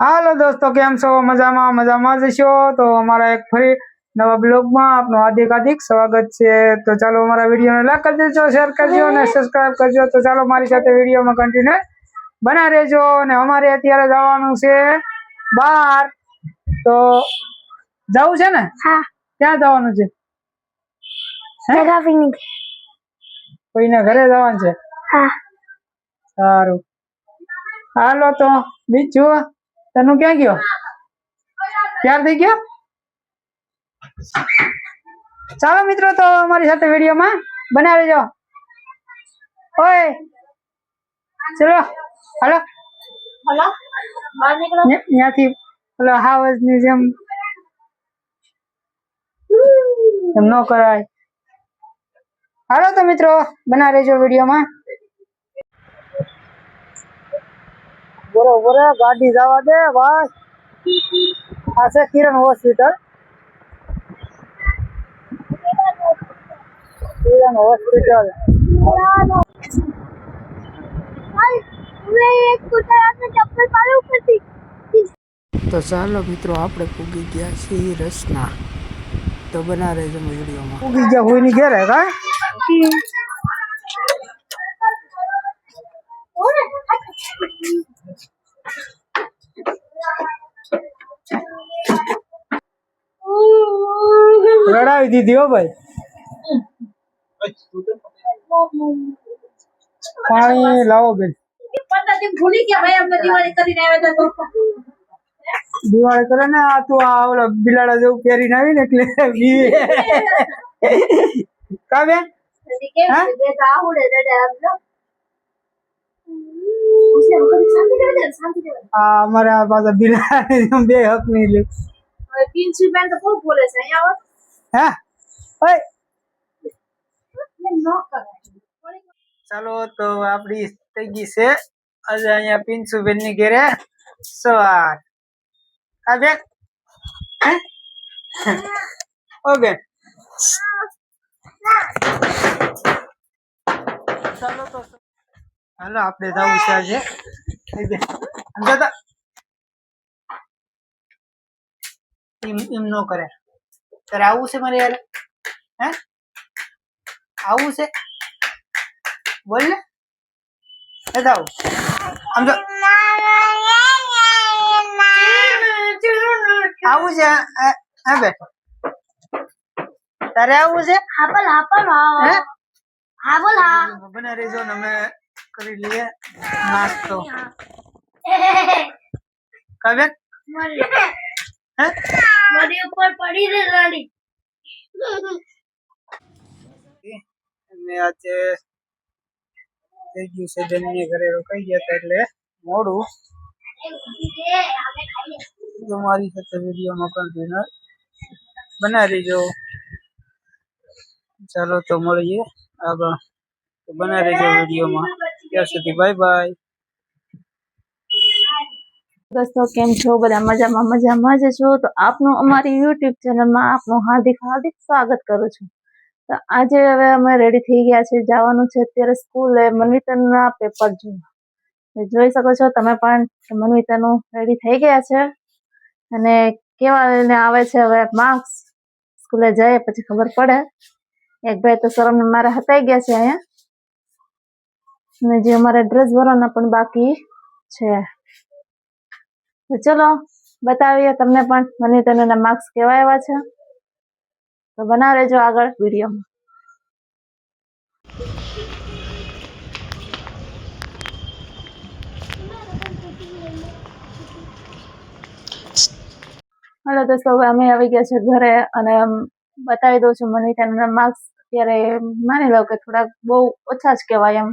હાલો દોસ્તો કેમ છો? મજામાં મજામાં જ છો? તો અમારા એક ફરી નવા બ્લોગમાં આપનું હાર્દિક હાર્દિક સ્વાગત છે. તો ચાલો અમારા વિડીયોને લાઈક કરી દેજો શેર કરજો અને સબસ્ક્રાઇબ કરજો. તો ચાલો મારી સાથે વિડીયોમાં કન્ટિન્યુ બના રહેજો. અને અમારે અત્યારે જવાનું છે બહાર તો જવું છે ને? ક્યાં જવાનું છે? કોઈને ઘરે જવાનું છે? સારું. હાલો તો બીજું? તનું ક્યાં ગયો? ક્યાં થઈ ગયો? ચાલો મિત્રો તો અમારી સાથે વિડીયોમાં બનાવી જો ઓય ચલો હાલો. હલો ન્યાથી ઓલો હાવસની જેમ એમ ન કરાય. હાલો તો મિત્રો બના રહેજો વિડીયોમાં. બરોબર ગાડી જવા દે બસ આ છે કિરણ હોસ્પિટલ કિરણ હોસ્પિટલ ચપ્પલ પાડે ઉપરથી તો ચાલો મિત્રો આપણે પૂગી ગયા છીએ રસના. તો બના રહેજો વિડીયોમાં પૂગી ગયા હોયની ઘેરે કા રડાવી દીધી હો ભાઈ. પાણી લાવો બેન. દિવાળી કરે ને, આ તું આ ઓલા બિલાડા જેવું પહેરીને આવી ને એટલે કા અમારા પાછા બિલાડા બે હક નહીં લે. પિન્સી બેન તો બહુ બોલે છે. અહીંયા આવો હા ઓય એમ ન કરાય ચાલો તો આપડી થઈ ગઈ છે આજે અહીંયા પિન્સુબેનની ઘેરે સવાર હા બેન હે? ઓકે ચાલો તો હાલો આપણે જવું છે આજે થઈ ગયા. સમજો તો? એમ એમ ન કરે તારે આવું છે મારે યાર હે આવું છે બોલ ને એ જાવ સમજો આવું છે હે? હે બેઠો તારે આવું છે હા બોલ હા બોલ હા. હે હા બોલ હા બને રહેજો ને અમે કરી લઈએ નાસ્તો કબે મારી હે મારી ઉપર પડી રે રાડી અમે આજે થઈ ગયું છે જમીને ઘરે રોકાઈ ગયા હતા એટલે મોડું. મારી સાથે વિડીયોમાં કન્ટિન્યુ બનાવી દેજો. ચાલો તો મળીએ આગળ. બનાવી દેજો વિડીયોમાં. ત્યાં સુધી બાય બાય. દોસ્તો, કેમ છો? બધા મજામાં? મજામાં જ છો? તો આપનું અમારી યુટ્યુબ ચેનલમાં આપનું હાર્દિક હાર્દિક સ્વાગત કરું છું. તો આજે હવે અમે રેડી થઈ ગયા છે. જવાનું છે અત્યારે સ્કૂલે મનવિતનના પેપર જોવા. જોઈ શકો છો, તમે પણ કે રેડી થઈ ગયા છે. અને કેવા લઈને આવે છે હવે માર્ક્સ સ્કૂલે જાય, પછી ખબર પડે. એક ભાઈ તો શરમ મારા હતાઈ ગયા છે અહીંયા. અને જે અમારે ડ્રેસ ભરવાના પણ બાકી છે. તો ચલો, બતાવીએ તમને પણ મને તને માર્ક્સ કેવા એવા છે. તો બના રહેજો આગળ વિડીયોમાં હાલો દોસ્તો, હવે અમે આવી ગયા છે ઘરે અને બતાવી દઉં છું મને તેના માર્ક્સ અત્યારે માની લો કે થોડાક બહુ ઓછા જ કહેવાય એમ.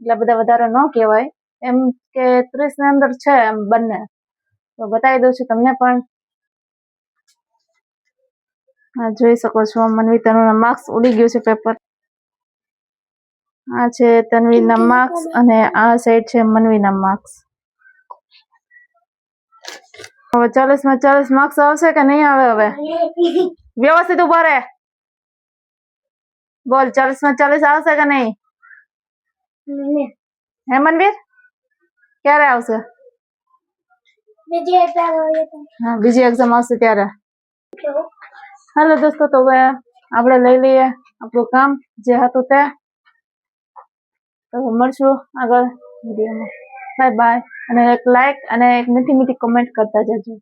એટલે બધા વધારે ન કહેવાય. એમ કે ત્રીસની અંદર છે એમ બંને. તો બતાવી દઉં છું તમને પણ. આ જોઈ શકો છો મનવી માર્ક્સ ઉડી ગયું છે પેપર આ છે તન્વીના માર્ક્સ અને આ સાઈડ છે મનવીના માર્ક્સ હવે ચાલીસમાં ચાલીસ માર્ક્સ આવશે કે નહીં આવે હવે? વ્યવસ્થિત ઊભા રહે. બોલ ચાલીસમાં ચાલીસ આવશે કે નહીં. હે મનવીર? ક્યારે આવશે? બીજી એક્ઝામ આવશે ત્યારે. હાલો દોસ્તો તો હવે આપણે લઈ લઈએ આપણું કામ જે હતું તે. તો મળશું આગળ વિડીયોમાં. બાય બાય અને એક લાઈક અને એક મીઠી મીઠી કમેન્ટ કરતા જજો.